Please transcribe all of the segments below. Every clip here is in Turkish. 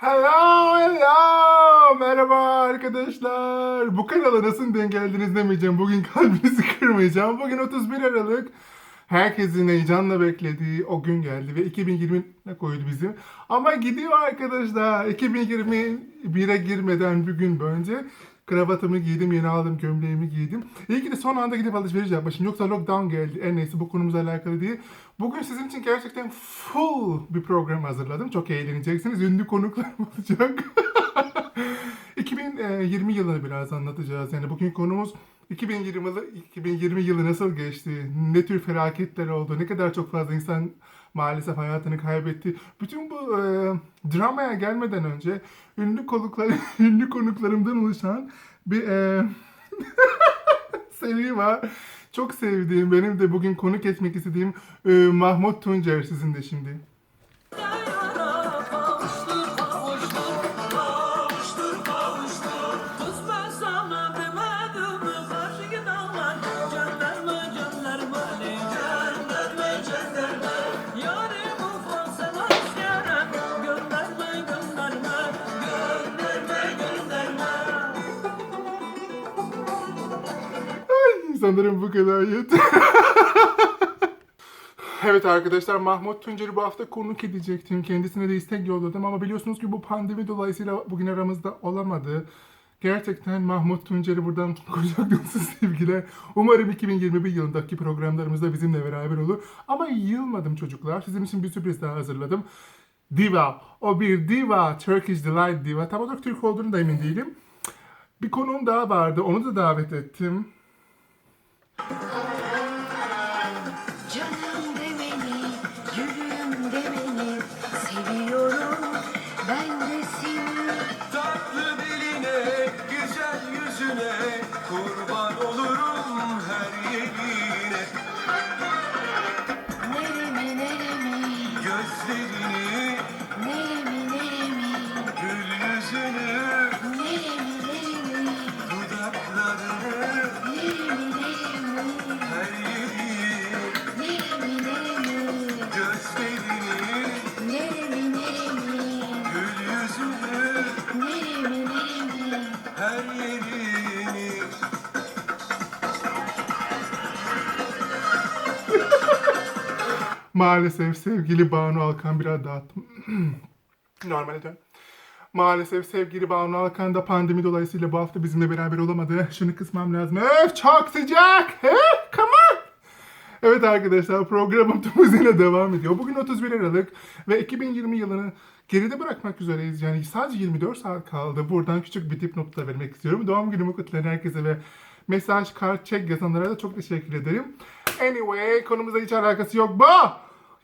Hello, hello. Merhaba arkadaşlar. Bu kanala nasıl denk geldiniz demeyeceğim. Bugün kalbinizi kırmayacağım. Bugün 31 Aralık. Herkesin heyecanla beklediği o gün geldi ve 2020 ne koydu bizim. Ama gidiyor arkadaşlar. 2021'e girmeden bir gün önce kravatımı giydim, yeni aldım gömleğimi giydim. İyi ki de son anda gidip alışveriş yapmışım. Yoksa lockdown geldi. En neyse bu konumuzla alakalı değil. Bugün sizin için gerçekten full bir program hazırladım. Çok eğleneceksiniz. Ünlü konuklar olacak. 2020 yılını biraz anlatacağız. Yani bugün konumuz 2020 yılı, 2020 yılı nasıl geçti? Ne tür felaketler oldu? Ne kadar çok fazla insan maalesef hayatını kaybetti. Bütün bu e, dramaya gelmeden önce ünlü konuklar, ünlü konuklarımdan oluşan bir e, seri var. Çok sevdiğim, benim de bugün konuk etmek istediğim e, Mahmut Tuncer sizin de şimdi. Sanırım bu kadar yeter. evet arkadaşlar Mahmut Tuncer'i bu hafta konuk edecektim. Kendisine de istek yolladım ama biliyorsunuz ki bu pandemi dolayısıyla bugün aramızda olamadı. Gerçekten Mahmut Tuncer'i buradan kucak sevgiler. Umarım 2021 yılındaki programlarımızda bizimle beraber olur. Ama yılmadım çocuklar. Sizin için bir sürpriz daha hazırladım. Diva. O bir diva. Turkish Delight diva. Tam olarak Türk olduğunu da emin değilim. Bir konuğum daha vardı. Onu da davet ettim. Uh-huh. Neremi neremi, gül yüzünü, neremi neremi. her yerini. Maalesef sevgili Banu Alkan biraz dağıttım. Normale dön. Maalesef sevgili Banu Alkan da pandemi dolayısıyla bu hafta bizimle beraber olamadı. Şunu kısmam lazım. Öf çok sıcak. Öf, come on. Evet arkadaşlar programım tüm hızıyla devam ediyor. Bugün 31 Aralık ve 2020 yılını geride bırakmak üzereyiz. Yani sadece 24 saat kaldı. Buradan küçük bir dipnot da vermek istiyorum. Doğum günümü kutlayan herkese ve mesaj, kart, çek yazanlara da çok teşekkür ederim. Anyway konumuzla hiç alakası yok. Bu!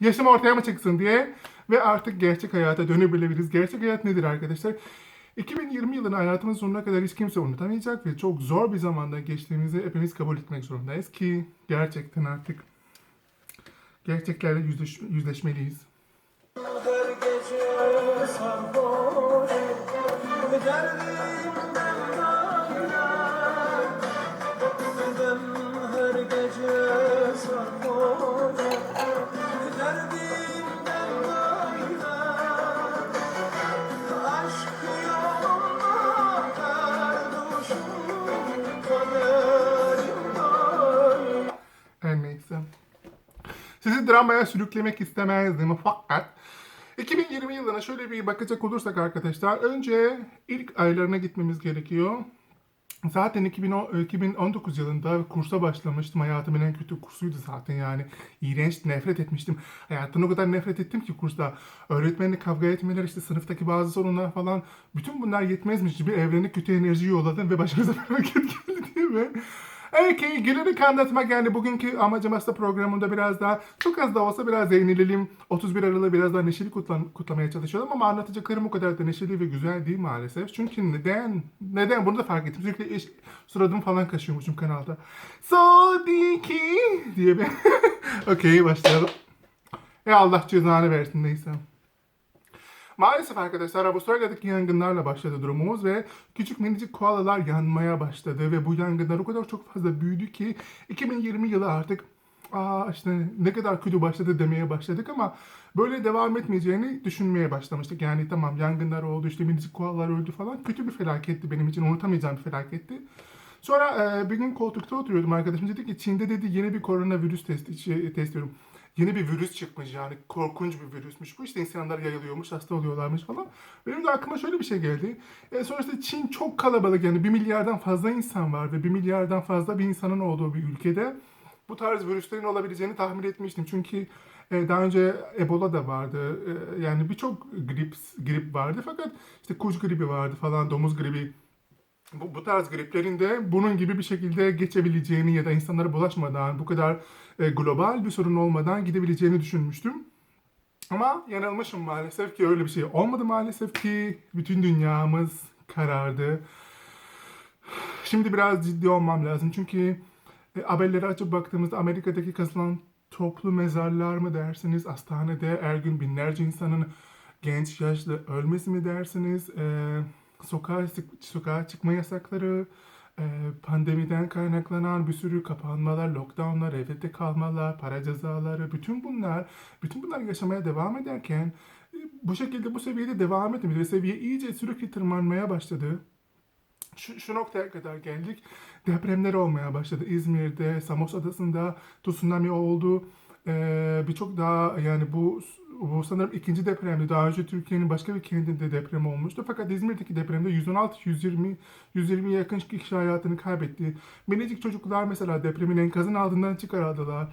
Yaşım ortaya mı çıksın diye. Ve artık gerçek hayata dönebiliriz. Gerçek hayat nedir arkadaşlar? 2020 yılını hayatımız sonuna kadar hiç kimse unutamayacak ve çok zor bir zamanda geçtiğimizi hepimiz kabul etmek zorundayız ki gerçekten artık gerçeklerle yüzleş, yüzleşmeliyiz. Her gece sarhoş, derdimden Dramaya sürüklemek istemezdim fakat 2020 yılına şöyle bir bakacak olursak arkadaşlar önce ilk aylarına gitmemiz gerekiyor. Zaten 2010 2019 yılında kursa başlamıştım. Hayatımın en kötü kursuydu zaten yani. İğrenç, nefret etmiştim. Hayatımda o kadar nefret ettim ki kursta. Öğretmenle kavga etmeler, işte sınıftaki bazı sorunlar falan. Bütün bunlar yetmezmiş gibi evrene kötü enerji yolladım ve başımıza felaket geldi değil mi? Okay, gülerek anlatmak yani bugünkü amacım aslında programında biraz daha çok az da olsa biraz eğlenelim. 31 Aralık'ı biraz daha neşeli kutlan, kutlamaya çalışalım ama anlatacaklarım o kadar da neşeli ve güzel değil maalesef. Çünkü neden? Neden? Bunu da fark ettim. Sürekli iş, suradım falan kaşıyormuşum kanalda. Sodiki diye bir... Okey başlayalım. E Allah cezanı versin neyse. Maalesef arkadaşlar Avustralya'daki yangınlarla başladı durumumuz ve küçük minicik koalalar yanmaya başladı ve bu yangınlar o kadar çok fazla büyüdü ki 2020 yılı artık aa işte ne kadar kötü başladı demeye başladık ama böyle devam etmeyeceğini düşünmeye başlamıştık. Yani tamam yangınlar oldu işte minicik koalalar öldü falan. Kötü bir felaketti benim için unutamayacağım bir felaketti. Sonra e, bir gün koltukta oturuyordum arkadaşım dedi ki Çin'de dedi yeni bir koronavirüs testi şey, test diyorum. Yeni bir virüs çıkmış yani korkunç bir virüsmüş bu işte insanlar yayılıyormuş hasta oluyorlarmış falan. Benim de aklıma şöyle bir şey geldi. E, sonuçta Çin çok kalabalık yani bir milyardan fazla insan var ve bir milyardan fazla bir insanın olduğu bir ülkede bu tarz virüslerin olabileceğini tahmin etmiştim. Çünkü e, daha önce Ebola da vardı. E, yani birçok grip grip vardı fakat işte kuş gribi vardı falan, domuz gribi. Bu, bu tarz griplerin de bunun gibi bir şekilde geçebileceğini ya da insanlara bulaşmadan, bu kadar e, global bir sorun olmadan gidebileceğini düşünmüştüm. Ama yanılmışım maalesef ki öyle bir şey olmadı maalesef ki bütün dünyamız karardı. Şimdi biraz ciddi olmam lazım çünkü e, haberleri açıp baktığımızda Amerika'daki kazılan toplu mezarlar mı dersiniz? Hastanede her gün binlerce insanın genç yaşlı ölmesi mi dersiniz? E, sokağa, sokağa çıkma yasakları, e, pandemiden kaynaklanan bir sürü kapanmalar, lockdownlar, evde kalmalar, para cezaları, bütün bunlar, bütün bunlar yaşamaya devam ederken e, bu şekilde bu seviyede devam etmedi ve seviye iyice sürekli tırmanmaya başladı şu, şu noktaya kadar geldik. Depremler olmaya başladı. İzmir'de, Samos Adası'nda tsunami oldu. Ee, Birçok daha yani bu bu sanırım ikinci depremdi. Daha önce Türkiye'nin başka bir kentinde deprem olmuştu. Fakat İzmir'deki depremde 116, 120, 120 yakın kişi hayatını kaybetti. Minicik çocuklar mesela depremin enkazın altından çıkarıldılar.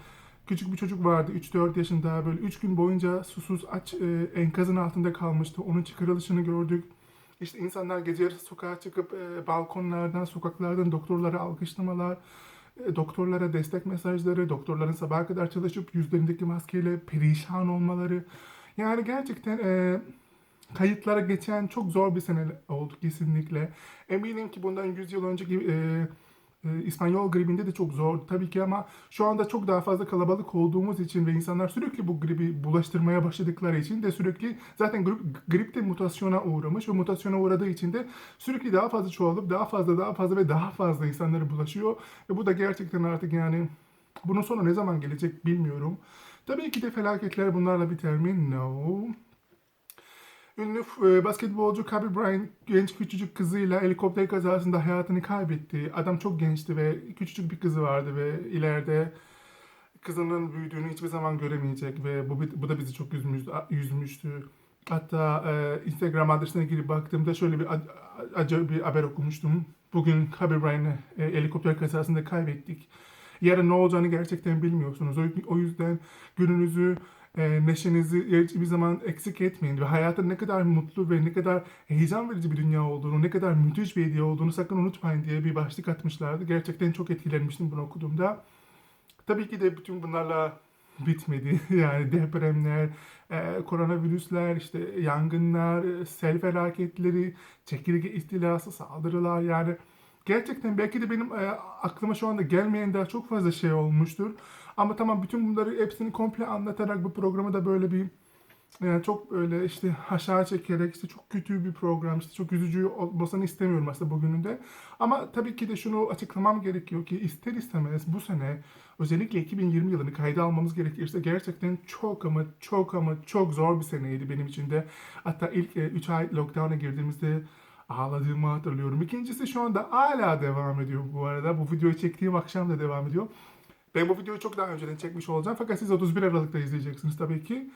Küçük bir çocuk vardı 3-4 yaşında böyle 3 gün boyunca susuz aç e, enkazın altında kalmıştı. Onun çıkarılışını gördük. İşte insanlar gece sokağa çıkıp e, balkonlardan, sokaklardan doktorlara alkışlamalar, doktorlara destek mesajları, doktorların sabaha kadar çalışıp yüzlerindeki maskeyle perişan olmaları. Yani gerçekten e, kayıtlara geçen çok zor bir sene oldu kesinlikle. Eminim ki bundan 100 yıl önceki e, e, İspanyol gribinde de çok zor tabii ki ama şu anda çok daha fazla kalabalık olduğumuz için ve insanlar sürekli bu gribi bulaştırmaya başladıkları için de sürekli zaten grip, grip de mutasyona uğramış ve mutasyona uğradığı için de sürekli daha fazla çoğalıp daha fazla daha fazla ve daha fazla insanlara bulaşıyor ve bu da gerçekten artık yani bunun sonu ne zaman gelecek bilmiyorum. Tabii ki de felaketler bunlarla biter mi? No. Ünlü e, basketbolcu Kobe Bryant genç küçücük kızıyla helikopter kazasında hayatını kaybetti. Adam çok gençti ve küçücük bir kızı vardı ve ileride kızının büyüdüğünü hiçbir zaman göremeyecek ve bu, bu da bizi çok üzmüştü. üzmüştü. Hatta e, Instagram adresine girip baktığımda şöyle bir ac- acı bir haber okumuştum. Bugün Kobe Bryant'ı e, helikopter kazasında kaybettik. Yarın ne olacağını gerçekten bilmiyorsunuz. O, o yüzden gününüzü e, neşenizi hiçbir zaman eksik etmeyin ve hayatın ne kadar mutlu ve ne kadar heyecan verici bir dünya olduğunu, ne kadar müthiş bir hediye olduğunu sakın unutmayın diye bir başlık atmışlardı. Gerçekten çok etkilenmiştim bunu okuduğumda. Tabii ki de bütün bunlarla bitmedi. Yani depremler, e, koronavirüsler, işte yangınlar, e, sel felaketleri, çekirge istilası, saldırılar yani gerçekten belki de benim e, aklıma şu anda gelmeyen daha çok fazla şey olmuştur. Ama tamam bütün bunları hepsini komple anlatarak bu programı da böyle bir yani çok böyle işte aşağı çekerek işte çok kötü bir program işte çok üzücü olmasını istemiyorum aslında bugünün de. Ama tabii ki de şunu açıklamam gerekiyor ki ister istemez bu sene özellikle 2020 yılını kayda almamız gerekirse gerçekten çok ama çok ama çok zor bir seneydi benim için de. Hatta ilk 3 ay lockdown'a girdiğimizde ağladığımı hatırlıyorum. İkincisi şu anda hala devam ediyor bu arada. Bu videoyu çektiğim akşam da devam ediyor. Ben bu videoyu çok daha önceden çekmiş olacağım fakat siz 31 Aralık'ta izleyeceksiniz tabii ki.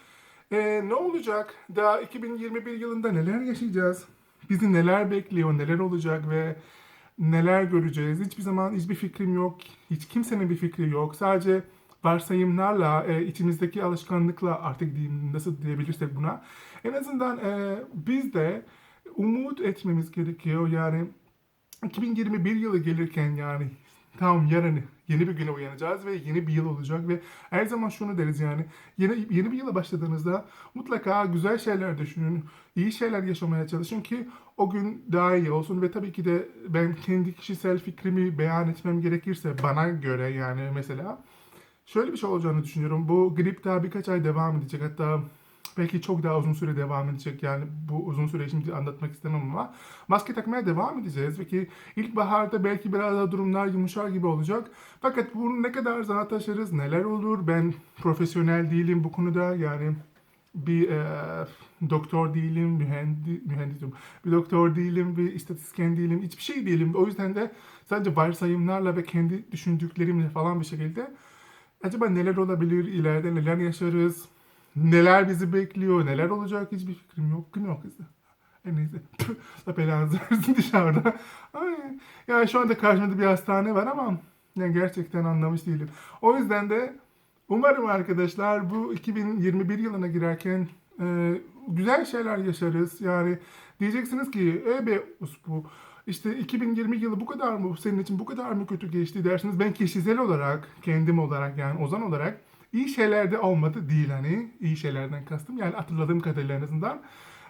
Ee, ne olacak? Daha 2021 yılında neler yaşayacağız? Bizi neler bekliyor, neler olacak ve neler göreceğiz? Hiçbir zaman hiçbir fikrim yok. Hiç kimsenin bir fikri yok. Sadece varsayımlarla, e, içimizdeki alışkanlıkla artık diyeyim, nasıl diyebilirsek buna. En azından e, biz de umut etmemiz gerekiyor. Yani 2021 yılı gelirken yani tamam yarın yeni bir güne uyanacağız ve yeni bir yıl olacak ve her zaman şunu deriz yani yeni, yeni bir yıla başladığınızda mutlaka güzel şeyler düşünün, iyi şeyler yaşamaya çalışın ki o gün daha iyi olsun ve tabii ki de ben kendi kişisel fikrimi beyan etmem gerekirse bana göre yani mesela şöyle bir şey olacağını düşünüyorum. Bu grip daha birkaç ay devam edecek hatta belki çok daha uzun süre devam edecek. Yani bu uzun süre şimdi anlatmak istemem ama maske takmaya devam edeceğiz. Peki ilkbaharda belki biraz daha durumlar yumuşar gibi olacak. Fakat bunu ne kadar zaman taşırız, neler olur? Ben profesyonel değilim bu konuda. Yani bir e, doktor değilim, mühendis, mühendisim. Bir doktor değilim, bir istatistisyen değilim, hiçbir şey değilim. O yüzden de sadece varsayımlarla ve kendi düşündüklerimle falan bir şekilde acaba neler olabilir, ileride neler yaşarız, neler bizi bekliyor, neler olacak hiçbir fikrim yok. Gün yok kızı. En neyse. La belanızı versin dışarıda. Ay. Yani şu anda karşımda bir hastane var ama yani gerçekten anlamış değilim. O yüzden de Umarım arkadaşlar bu 2021 yılına girerken e, güzel şeyler yaşarız. Yani diyeceksiniz ki e be bu işte 2020 yılı bu kadar mı senin için bu kadar mı kötü geçti dersiniz. Ben kişisel olarak kendim olarak yani Ozan olarak iyi şeyler de olmadı değil hani iyi şeylerden kastım yani hatırladığım kadarıyla en azından.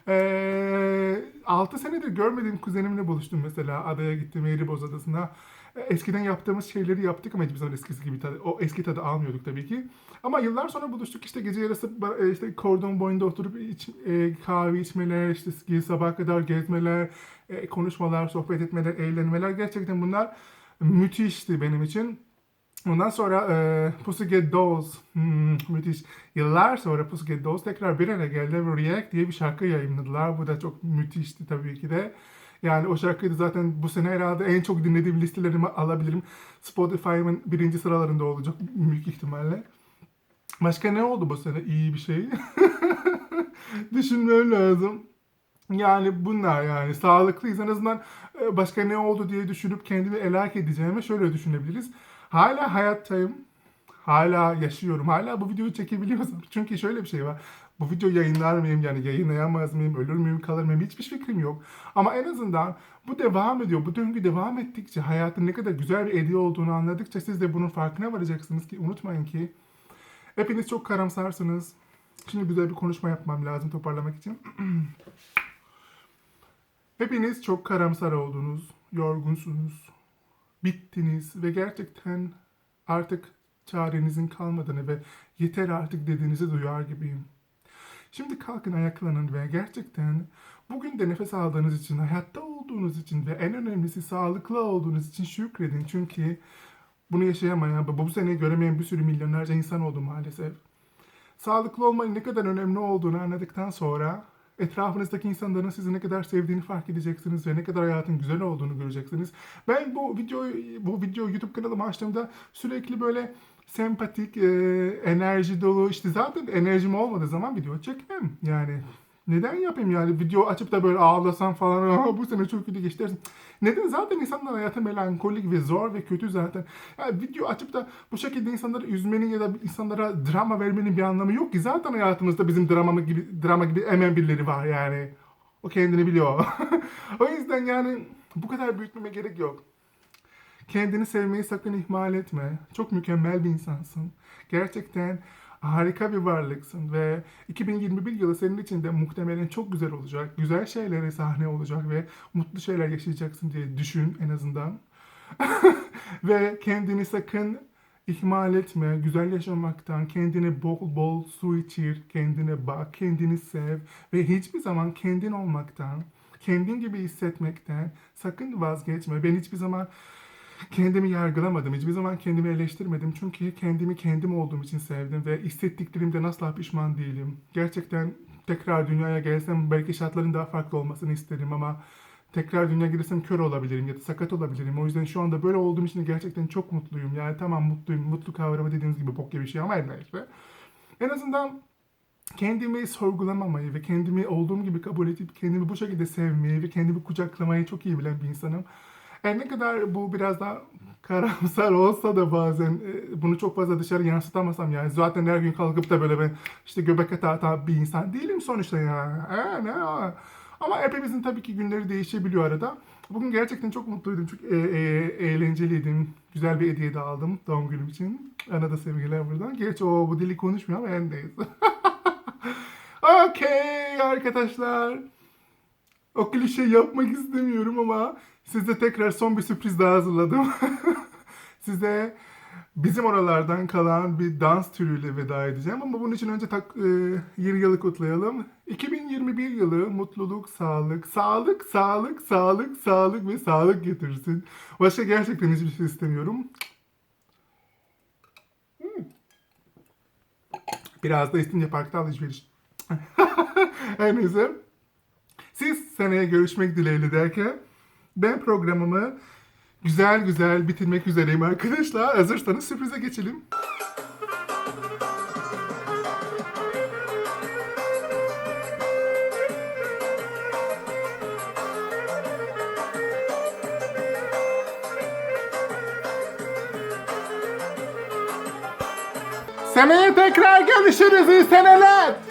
Ee, 6 senedir görmediğim kuzenimle buluştum mesela adaya gittim Eğriboz Adası'na. Ee, Eskiden yaptığımız şeyleri yaptık ama hiçbir zaman eskisi gibi tadı, o eski tadı almıyorduk tabii ki. Ama yıllar sonra buluştuk işte gece yarısı e, işte kordon boyunda oturup iç, e, kahve içmeler, işte sabah kadar gezmeler, e, konuşmalar, sohbet etmeler, eğlenmeler gerçekten bunlar müthişti benim için. Ondan sonra e, Pussycat Dolls, hmm, müthiş. Yıllar sonra Pussycat Dolls tekrar bir araya geldi ve React diye bir şarkı yayınladılar. Bu da çok müthişti tabii ki de. Yani o şarkıyı zaten bu sene herhalde en çok dinlediğim listelerime alabilirim. Spotify'ımın birinci sıralarında olacak büyük ihtimalle. Başka ne oldu bu sene iyi bir şey? Düşünmem lazım. Yani bunlar yani sağlıklıyız en azından e, başka ne oldu diye düşünüp kendimi helak edeceğime şöyle düşünebiliriz. Hala hayattayım. Hala yaşıyorum. Hala bu videoyu çekebiliyorsam. Çünkü şöyle bir şey var. Bu videoyu yayınlar mıyım? Yani yayınlayamaz mıyım? Ölür müyüm? Kalır mıyım? Hiçbir fikrim yok. Ama en azından bu devam ediyor. Bu döngü devam ettikçe hayatın ne kadar güzel bir hediye olduğunu anladıkça siz de bunun farkına varacaksınız ki unutmayın ki hepiniz çok karamsarsınız. Şimdi güzel bir konuşma yapmam lazım toparlamak için. Hepiniz çok karamsar oldunuz, yorgunsunuz, bittiniz ve gerçekten artık çarenizin kalmadığını ve yeter artık dediğinizi duyar gibiyim. Şimdi kalkın ayaklanın ve gerçekten bugün de nefes aldığınız için, hayatta olduğunuz için ve en önemlisi sağlıklı olduğunuz için şükredin. Çünkü bunu yaşayamayan, bu sene göremeyen bir sürü milyonlarca insan oldu maalesef. Sağlıklı olmanın ne kadar önemli olduğunu anladıktan sonra etrafınızdaki insanların sizi ne kadar sevdiğini fark edeceksiniz ve ne kadar hayatın güzel olduğunu göreceksiniz. Ben bu videoyu bu video YouTube kanalımı açtığımda sürekli böyle sempatik, e, enerji dolu işte zaten enerjim olmadığı zaman video çekmem. Yani neden yapayım yani video açıp da böyle ağlasam falan "Aa, bu sene çok kötü geçti dersin. Neden? Zaten insanların hayatı melankolik ve zor ve kötü zaten. Yani video açıp da bu şekilde insanları üzmenin ya da insanlara drama vermenin bir anlamı yok ki. Zaten hayatımızda bizim drama gibi drama gibi emen birileri var yani. O kendini biliyor. o yüzden yani bu kadar büyütmeme gerek yok. Kendini sevmeyi sakın ihmal etme. Çok mükemmel bir insansın. Gerçekten harika bir varlıksın ve 2021 yılı senin için de muhtemelen çok güzel olacak. Güzel şeylere sahne olacak ve mutlu şeyler yaşayacaksın diye düşün en azından. ve kendini sakın ihmal etme. Güzel yaşamaktan, kendine bol bol su içir, kendine bak, kendini sev ve hiçbir zaman kendin olmaktan, kendin gibi hissetmekten sakın vazgeçme. Ben hiçbir zaman kendimi yargılamadım. Hiçbir zaman kendimi eleştirmedim. Çünkü kendimi kendim olduğum için sevdim ve hissettiklerimden asla pişman değilim. Gerçekten tekrar dünyaya gelsem belki şartların daha farklı olmasını isterim ama tekrar dünyaya gelirsem kör olabilirim ya da sakat olabilirim. O yüzden şu anda böyle olduğum için gerçekten çok mutluyum. Yani tamam mutluyum. Mutlu kavramı dediğiniz gibi bok gibi bir şey ama her neyse. En azından kendimi sorgulamamayı ve kendimi olduğum gibi kabul edip kendimi bu şekilde sevmeyi ve kendimi kucaklamayı çok iyi bilen bir insanım. Her ne kadar bu biraz daha karamsar olsa da bazen e, bunu çok fazla dışarı yansıtamasam yani zaten her gün kalkıp da böyle ben işte göbek ata bir insan değilim sonuçta ya. O? Ama hepimizin tabii ki günleri değişebiliyor arada. Bugün gerçekten çok mutluydum. Çok e, e, eğlenceliydim. Güzel bir hediye de aldım doğum günüm için. Ana da sevgiler buradan. Gerçi o bu dili konuşmuyor ama en neyse. Okey arkadaşlar. O klişe yapmak istemiyorum ama size tekrar son bir sürpriz daha hazırladım. size bizim oralardan kalan bir dans türüyle veda edeceğim. Ama bunun için önce tak, e, yeni yılı kutlayalım. 2021 yılı mutluluk, sağlık, sağlık, sağlık, sağlık, sağlık ve sağlık getirsin. Başka gerçekten hiçbir şey istemiyorum. Hmm. Biraz da İstinye Park'ta alışveriş. Her neyse. Siz seneye görüşmek dileğiyle derken ben programımı güzel güzel bitirmek üzereyim arkadaşlar. Hazırsanız sürprize geçelim. Seneye tekrar görüşürüz seneler.